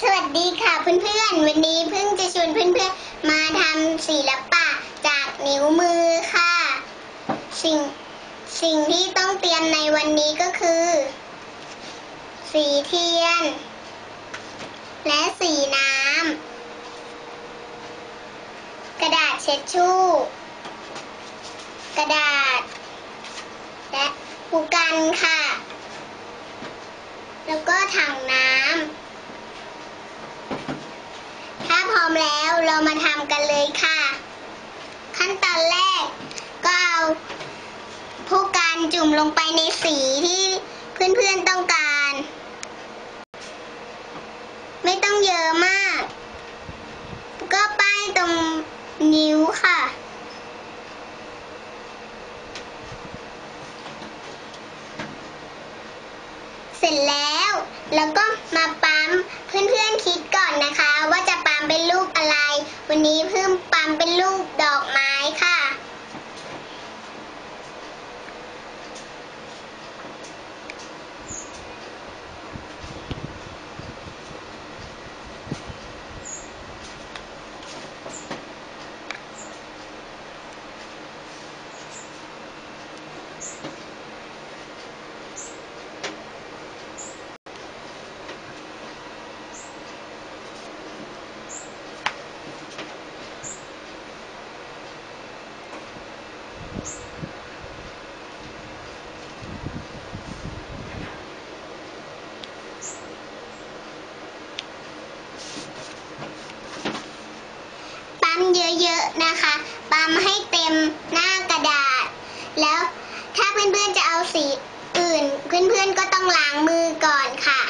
สวัสดีค่ะเพื่อนๆ วันนี้เพิ่งจะชวนเพื่อนๆ มาทำศิลปะจากนิ้วมือค่ะ สิ่งสิ่งที่ต้องเตรียมในวันนี้ก็คือ สีเทียน และสีน้ำ กระดาษเช็ดชู่ กระดาษ และปูกันค่ะ แล้วก็ถังน้ำ ถ้าพร้อม แล้วเรามาทำกันเลยค่ะ ขั้นตอนแรกก็เอาผู้การจุ่มลงไปในสีที่เพื่อนๆต้องการ ไม่ต้องเยอะมาก ก็ป้ายตรงนิ้วค่ะเสร็จแล้ว แล้วก็มาปัเพื่อนๆคิดก่อนนะคะ ว่าจะปั๊มเป็นรูปอะไร วันนี้เพิ่มปั๊มเป็นรูปดอกไม้ค่ะ ปั๊มเยอะๆนะคะ ปั๊มให้เต็มหน้ากระดาษ แล้วถ้าเพื่อนๆจะเอาสีอื่น เพื่อนๆก็ต้องล้างมือก่อนค่ะ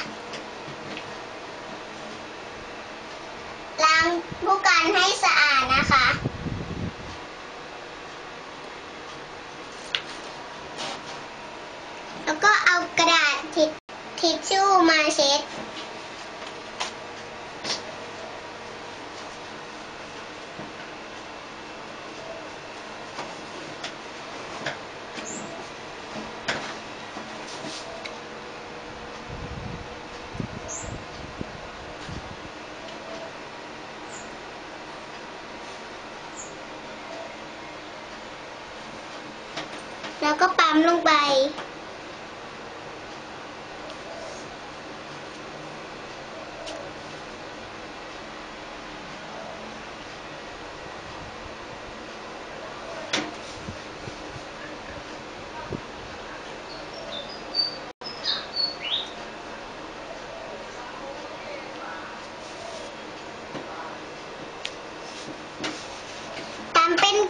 ล้างผู้กันให้สะอาดนะคะแล้วก็เอากระดาษทิชทิชชู่มาเช็ด แล้วก็ปั๊มลงไป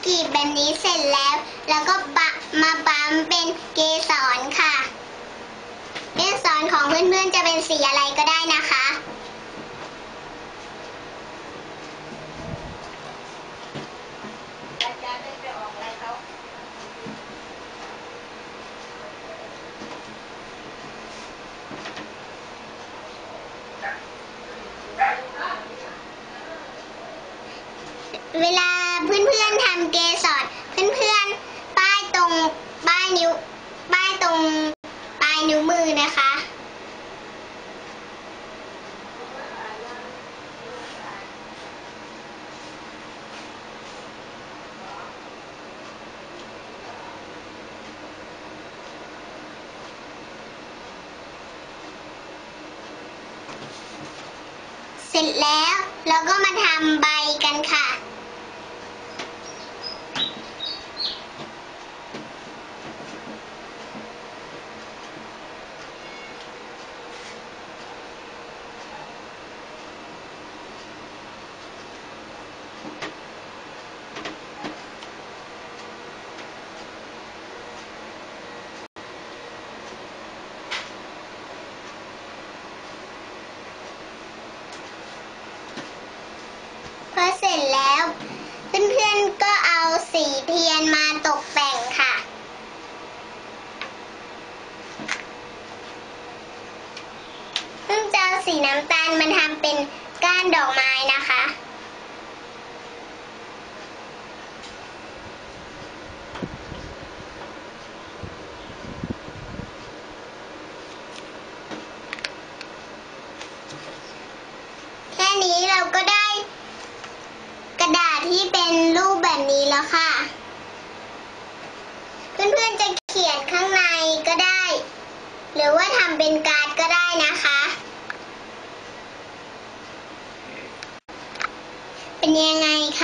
กลีบแบบนี้เสร็จแล้ว แล้วก็ปะมาปั๊มเป็นเกสรค่ะ เกสรของเพื่อนๆจะเป็นสีอะไรก็ได้นะคะเวลา พื่อนๆทำเกสรเพื่อนๆ ป้ายตรงป้ายนิ้ว ป้ายตรงปลายนิ้วมือนะคะ เสร็จแล้วเราก็มาทำใบกันค่ะ พอเสร็จแล้ว เพื่อนๆก็เอา สีเทียนมาตกแต่งค่ะเพิ่งจะเอาสีน้ำตาลมาทำเป็นก้านดอกไม้นะคะพก็ได้กระดาษ ที่เป็นรูปแบบนี้แล้วค่ะ เพื่อนๆจะเขียนข้างในก็ได้ หรือว่าทำเป็นการ์ดก็ได้นะคะ เป็นยังไงคะ